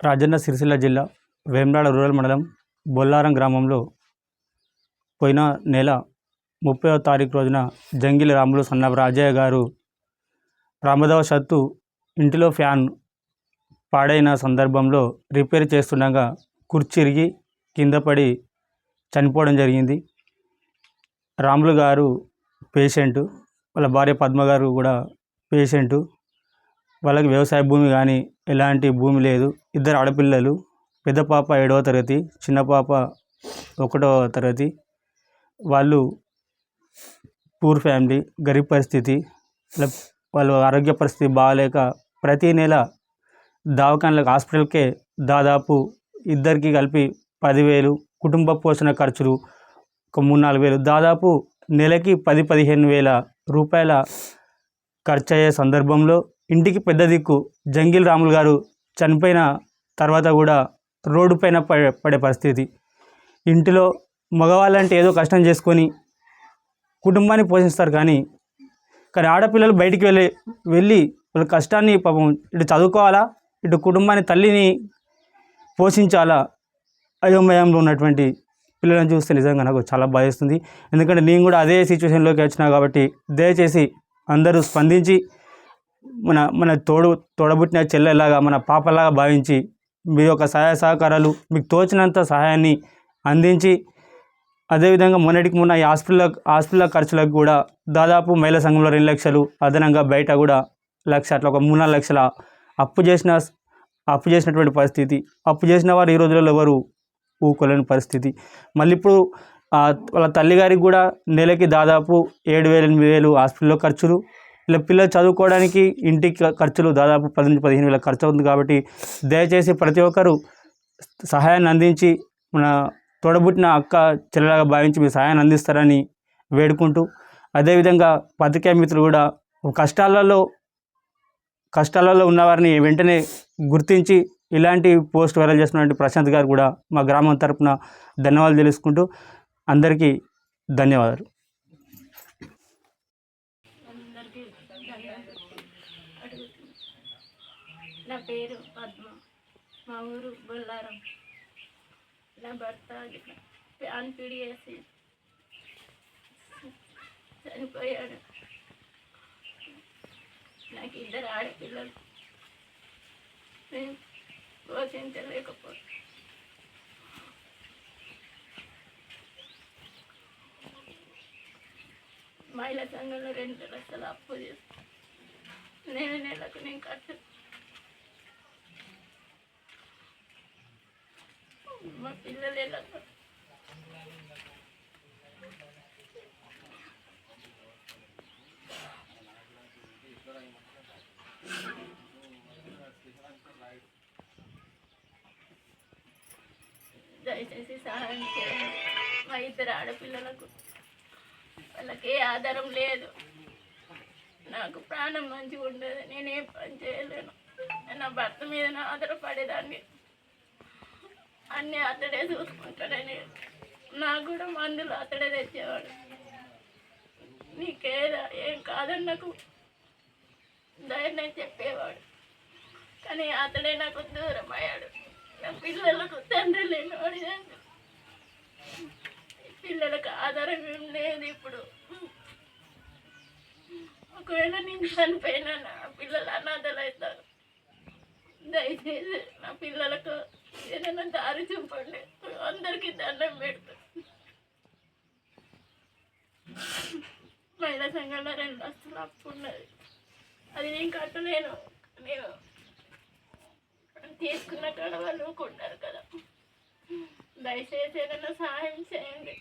రాజన్న సిరిసిల్ల జిల్లా వేములాడ రూరల్ మండలం బొల్లారం గ్రామంలో పోయిన నెల ముప్పై తారీఖు రోజున జంగిలి రాములు సన్న రాజయ్య గారు ప్రమాదవశాత్తు ఇంటిలో ఫ్యాన్ పాడైన సందర్భంలో రిపేర్ చేస్తుండగా కుర్చిరిగి కింద పడి చనిపోవడం జరిగింది. రాములు గారు పేషెంటు వాళ్ళ భార్య పద్మ గారు కూడా పేషెంటు. వాళ్ళకి వ్యవసాయ భూమి కానీ ఎలాంటి భూమి లేదు. ఇద్దరు ఆడపిల్లలు పెద్ద పాప ఏడవ తరగతి చిన్న పాప ఒకటవ తరగతి. వాళ్ళు పూర్ ఫ్యామిలీ గరీబ్ పరిస్థితి. వాళ్ళ వాళ్ళ ఆరోగ్య పరిస్థితి బాగాలేక ప్రతి నెల దవాఖానలకు హాస్పిటల్కే దాదాపు ఇద్దరికి కలిపి పదివేలు కుటుంబ పోషణ ఖర్చులు ఒక మూడు నాలుగు వేలు. దాదాపు నెలకి పది పదిహేను వేల రూపాయల ఖర్చు అయ్యే సందర్భంలో ఇంటికి పెద్ద దిక్కు జంగిల్ రాములు గారు చనిపోయిన తర్వాత కూడా రోడ్డు పైన పడే పడే పరిస్థితి. ఇంటిలో మగవాళ్ళంటే ఏదో కష్టం చేసుకొని కుటుంబాన్ని పోషిస్తారు కానీ కానీ ఆడపిల్లలు బయటికి వెళ్ళి వెళ్ళి వాళ్ళ కష్టాన్ని పాపం ఇటు చదువుకోవాలా? ఇటు కుటుంబాన్ని తల్లిని పోషించాలా? అయోమయంలో ఉన్నటువంటి పిల్లలను చూస్తే నిజంగా నాకు చాలా భయస్తుంది ఎందుకంటే నేను కూడా అదే సిచ్యువేషన్లోకి వచ్చినా కాబట్టి దయచేసి అందరూ స్పందించి మన మన తోడు తోడబుట్టిన చెల్లెలాగా మన పాపలాగా భావించి మీ యొక్క సహాయ సహకారాలు మీకు తోచినంత సహాయాన్ని అందించి అదేవిధంగా మొన్నటికి మొన్న ఈ హాస్పిటల్ హాస్పిటల్ ఖర్చులకు కూడా దాదాపు మహిళా సంఘంలో రెండు లక్షలు అదనంగా బయట కూడా లక్ష అట్లా ఒక మూడు నాలుగు లక్షల అప్పు చేసిన అప్పు చేసినటువంటి పరిస్థితి అప్పు చేసిన వారు ఈ రోజులలో ఎవరు? ఊకోలేని పరిస్థితి. మళ్ళీ ఇప్పుడు వాళ్ళ తల్లిగారికి కూడా నెలకి దాదాపు ఏడు వేలు ఎనిమిది వేలు హాస్పిటల్లో ఖర్చులు. ఇలా పిల్లలు చదువుకోవడానికి ఇంటికి ఖర్చులు దాదాపు పది నుంచి పదిహేను వేల ఖర్చు అవుతుంది కాబట్టి దయచేసి ప్రతి ఒక్కరూ సహాయాన్ని అందించి మన తోడబుట్టిన అక్క చెల్లెలాగా భావించి మీ సహాయాన్ని అందిస్తారని వేడుకుంటూ అదేవిధంగా పత్రికా మిత్రులు కూడా కష్టాలలో కష్టాలలో ఉన్నవారిని వెంటనే గుర్తించి ఇలాంటి పోస్ట్ వైరల్ చేస్తున్నటువంటి ప్రశాంత్ గారు కూడా మా గ్రామం తరపున ధన్యవాదాలు తెలుసుకుంటూ అందరికీ ధన్యవాదాలు. నా పేరు పద్మ. మా ఊరు బొల్లారం. నా భర్త ఇట్లా చనిపోయాడు. నాకు ఇద్దరు ఆడపిల్లలు. నేను పోషించలేకపోతే మహిళా సంఘంలో రెండు లక్షలు అప్పు చేస్తాను నేను నెలకు నేను కట్టు. మా పిల్లలు ఎలా? దయచేసి సహాయం చేయండి. మా ఇద్దరు ఆడపిల్లలకు వాళ్ళకి ఏ ఆధారం లేదు. నాకు ప్రాణం మంచిగా ఉండదు. నేనేం పని చేయలేను. నా భర్త మీద నా ఆధారపడేదాన్ని అన్నీ అతడే చూసుకుంటాడని నాకు కూడా మందులు అతడే తెచ్చేవాడు. నీకేదా ఏం కాదని నాకు ధైర్యం చెప్పేవాడు. కానీ అతడే నాకు దూరం అయ్యాడు. నా పిల్లలకు తండ్రి లేనివాడు పిల్లలకు ఆధారం ఏం లేదు ఇప్పుడు. ఒకవేళ నేను చనిపోయినా నా పిల్లలు అనాథలు అవుతారు. దయచేసి నా పిల్లలకు ఏదైనా దారి చూపండి. అందరికీ దండం పెడతాను మహిళా సంఘంలో రెండు లక్షలు అప్పు ఉన్నది. అది నేను కట్టలేను. నేను తీసుకున్న కాడ వాళ్ళు కొన్నారు కదా. దయచేసి ఏదైనా సహాయం చేయండి.